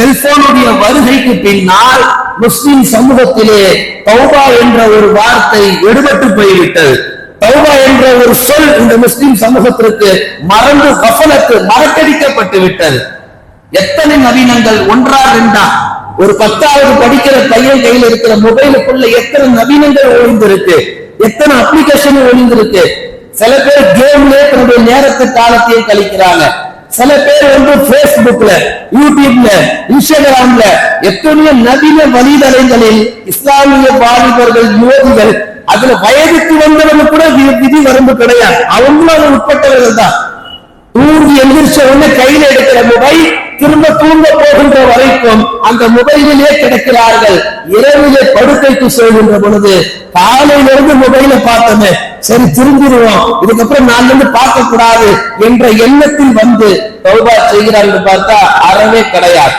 செல்போனுடைய வருகைக்கு பின்னால் முஸ்லிம் சமூகத்திலே தௌபா என்ற ஒரு வார்த்தை எடுபட்டு போய்விட்டது. தௌபா என்ற ஒரு சொல் இந்த முஸ்லிம் சமூகத்திற்கு மறந்து கஃபலத்து மறக்கடிக்கப்பட்டு விட்டது. எத்தனை நவீனங்கள் ஒன்றா ரெண்டா ஒரு பத்தாவது படிக்கிற பையன் கையில் இருக்கிற மொபைலுக்குள்ள எத்தனை நவீனங்கள் ஒளிந்திருக்கு எத்தனை அப்ளிகேஷன் ஒளிந்திருக்கு. சில பேர் கேம்ல தன்னுடைய நேரத்து காலத்தையும் கழிக்கிறாங்க. சில பேர் வந்து பேஸ்புக்ல யூடியூப்ல இன்ஸ்டாகிராம்ல எத்தனையோ நவீன வழிதலைகளில் இஸ்லாமிய வாலிபர்கள் யுவதிகள் அதுல வயதுக்கு வந்தவங்க கூட விதி வரம்பு கிடையாது. அவங்களும் அது உட்பட்டவர்கள் தான். தூங்கி எந்திரிச்ச உடனே கையில எடுக்கிற மொபைல் திரும்ப தூங்க போகின்ற வரைக்கும் அந்த மொபைலிலே கிடக்கிறார்கள். இரவிலே படுக்கைக்கு செல்கின்ற பொழுது காலையில இருந்து மொபைல பார்த்தோமே சரி திரும்பிடுவோம். இதுக்கப்புறம் நான் வந்து பார்க்க கூடாது என்ற எண்ணத்தில் வந்து தௌபா செய்கிறார்கள் பார்த்தா அறவே கிடையாது.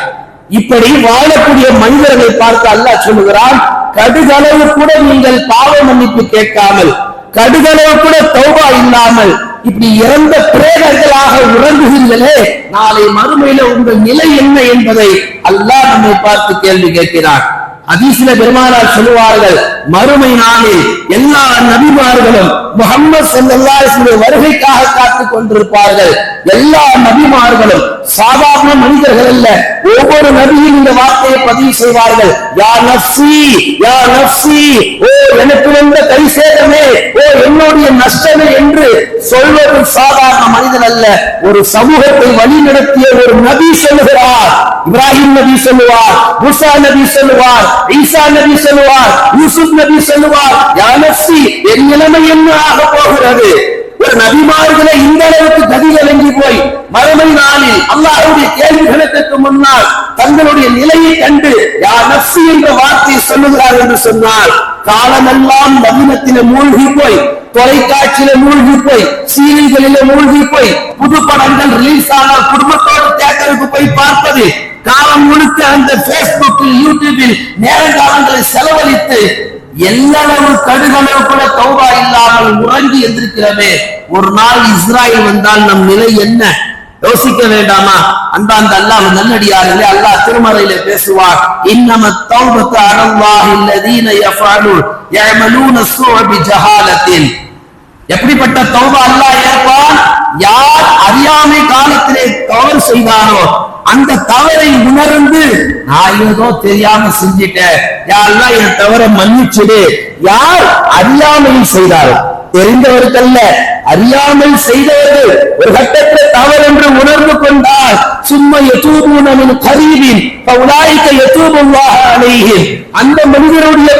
இப்படி வாழக்கூடிய மனிதர்களை பார்த்து அல்லாஹ் சொல்லுகிறான் கடுகளவு கூட நீங்கள் பாவ மன்னிப்பு கேட்காமல் கடுகளவு கூட தௌபா இல்லாமல் இப்படி இறந்த பிரேதர்களாக உறங்குகிறீர்களே நாளை மறுமையில உங்கள் நிலை என்ன என்பதை அல்லாஹ் நம்மை பார்த்து கேள்வி கேட்கிறான். ஹதீஸ்ல பெருமானார் சொல்லுவார்கள் மறுமை நாளில் எல்லா நபிமார்களும் முகம்மது ஸல்லல்லாஹு வருகைக்காக காத்துக் கொண்டிருப்பார்கள். எல்லா நபிமார்களும் சாதாரண மனிதர்கள் அல்ல ஒவ்வொரு நபியும் இந்த வார்த்தையை பதிவு செய்வார்கள். யா நப்சி யா நப்சி ஓ எனக்கு வந்த கை சேதமே ஓ என்னுடைய நஷ்டமே என்று சொல்வது சாதாரண மனிதன் அல்ல. ஒரு சமூகத்தை வழிநடத்திய ஒரு நபி சொல்லுகிறார். இப்ராஹிம் நபி சொல்லுவார் முசா நபி சொல்லுவார் ஈசா நபி சொல்லுவார் யூசுப் நபி சொல்லுவார். யானசி என் நிலைமை என்ன ஆக போகிறது? ஒரு நபிமார்களை இந்த அளவுக்கு கதி கலங்கி போய் மறுமை நாளில் அல்லாஹ்வுடைய கேள்விகளுக்கு முன்னால் தங்களுடைய நிலையை கண்டு யா நஃப்சி என்ற வார்த்தையை சொல்லுகிறார் என்று சொன்னால் காலமெல்லாம் நவீனத்தில மூழ்கி போய் தொலைக்காட்சியில மூழ்கி போய் சீரியல்களில மூழ்கி போய் புது படங்கள் ரிலீஸ் ஆனால் குடும்பத்தோடு தேட்டருக்கு போய் பார்ப்பது காலம் முழுக்க அந்த பேஸ்புக்கில் யூடியூபில் நேரங்காலங்களை செலவழித்து எல்லளவு கடுகளவு கூட தௌபா இல்லாமல் உறங்கி எந்திருக்கிறவே ஒரு நாள் இஸ்ராயல் வந்தால் நம் நிலை என்ன? யோசிக்க வேண்டாமா? அன்பாந்த அல்லாஹ் நல்லடியார்களே அல்லாஹ் திருமறையில பேசுவார். இன்னம தௌபத்து அலல்லாஹ் இல்லதீன யஃபஅலூன் யஅமலூன ஸூஅ பிஜஹாலத்தின். எப்படிப்பட்ட தௌபா அல்லாஹ் ஏற்பான்? யார் அறியாமை காலத்திலே தவறு செய்தாரோ அந்த தவறை உணர்ந்து நான் ஏதோ தெரியாம செஞ்சிட்டேன். யாரெல்லாம் என் தவறை மன்னிச்சிடு. யார் அறியாமையில் செய்தாரோ தெரிந்தவர்களல்ல அறியாமல் செய்தவர்கள் ஒரு கட்டத்தில் தவறு என்று உணர்ந்து கொண்டால் சும்மா எத்தூபூனமின் கரீபின் உலாய்க்க அந்த மனிதருடைய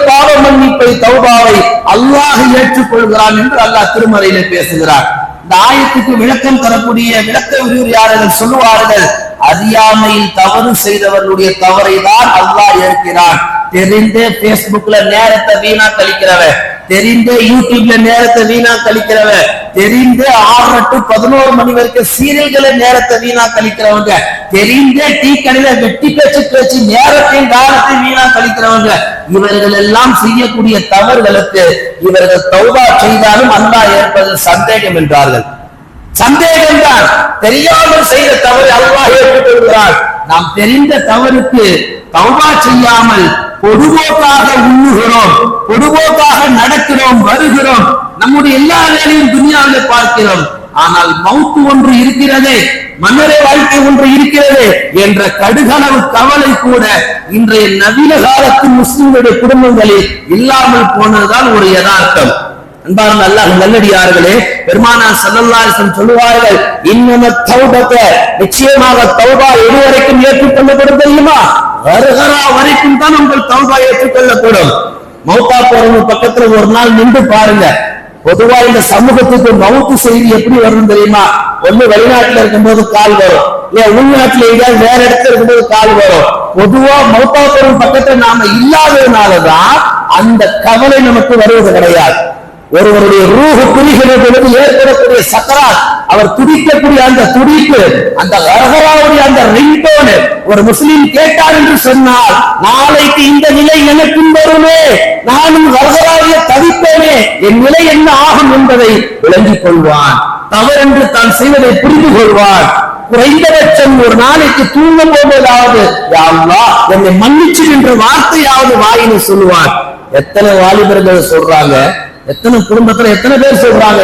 மன்னிப்பை தௌபாவை அல்லாஹ் ஏற்றுக்கொள்கிறான் என்று அல்லாஹ் திருமறையில பேசுகிறார். இந்த ஆயத்துக்கு விளக்கம் தரக்கூடிய விளக்க விரிவுரையாளர்கள் சொல்லுவார்கள் அறியாமையில் தவறு செய்தவர்களுடைய தவறை தான் அல்லாஹ் ஏற்கிறான். தெரிந்தே பேஸ்புக்ல நேரத்தை வீணா கழிக்கிறவன் தெரிந்தே யூடியூப்ல நேரத்தை வீணா கழிக்கிறவன் தெரிந்தே ஆறு டு பதினோரு மணி வரைக்கும் சீரியல்களை நேரத்தை வீணா கழிக்கிறவங்க தெரிந்தே டீ கடையில வெட்டி பேச்சு பேச்சு நேரத்தையும் காலத்தையும் வீணா கழிக்கிறவங்க இவர்கள் எல்லாம் செய்யக்கூடிய தவறுகளுக்கு இவர்கள் தௌபா செய்தாலும் அன்பா ஏற்பது சந்தேகம் என்றார்கள். சந்தேகம் தான். தெரியாமல் செய்த தவறு அல்லாஹ் ஏற்பட்டு நாம் தெரிந்த தவறுக்கு தௌபா செய்யாமல் பொதுபோக்காக உண்ணுகிறோம் பொதுபோக்காக நடக்கிறோம் வருகிறோம். நம்முடைய எல்லா வேலையும் துணியாவில் பார்க்கிறோம். ஆனால் மவுத்து ஒன்று இருக்கிறதே மன்னரை வாழ்க்கை ஒன்று இருக்கிறது என்ற கடுகளவு கவலை கூட இன்றைய நவீன காலத்து முஸ்லிம்களுடைய குடும்பங்களில் இல்லாமல் போனதுதான் ஒரு யதார்த்தம். அன்பார்ந்த அல்லாஹ் நல்லடியார்களே பெருமானார் ஸல்லல்லாஹு சொல்லுவார்கள் இன்னம தௌபத்த நிச்சயமாக தௌபா எது வரைக்கும் ஏற்றுக்கொள்ளப்படும் தெரியுமா? வருகரா வரைக்கும் தான் உங்கள் தௌபா ஏற்றுக்கொள்ளப்படும். மௌத்தா போறவங்க பக்கத்துல ஒரு நாள் நின்று பாருங்க. பொதுவா இந்த சமூகத்துக்கு மவுத்து செய்தி எப்படி வரும் தெரியுமா? ஒண்ணு வெளிநாட்டுல இருக்கும்போது கால் வரும். இல்ல உள்நாட்டுல எங்கேயாவது வேற இடத்துல இருக்கும்போது கால் வரும். பொதுவா மௌத்தா போறவங்க பக்கத்துல நாம இல்லாததுனாலதான் அந்த கவலை நமக்கு வருவது கிடையாது. ஒருவருடைய ரூஹு பிரிகிற பொழுது ஏற்படக்கூடிய சக்கரா அவர் துடிக்கக்கூடிய அந்த துடிப்பு அந்த அரகராவுடைய அந்த ரிங்டோனு ஒரு முஸ்லீம் கேட்டார் என்று சொன்னால் நாளைக்கு இந்த நிலை எனக்கும் வருமே நானும் அரகராவிய தவிப்பேனே என் நிலை என்ன ஆகும் என்பதை விளங்கிக் கொள்வான். தவறென்று தான் செய்வதை புரிந்து கொள்வான். குறைந்தபட்சம் ஒரு நாளைக்கு தூங்கும் போவதாவது யா என்னை மன்னிச்சு என்ற வார்த்தையாவது வாயினை சொல்லுவான். எத்தனை வாலிபர்கள் சொல்றாங்க எத்தனை குடும்பத்துல எத்தனை பேர் சொல்றாங்க?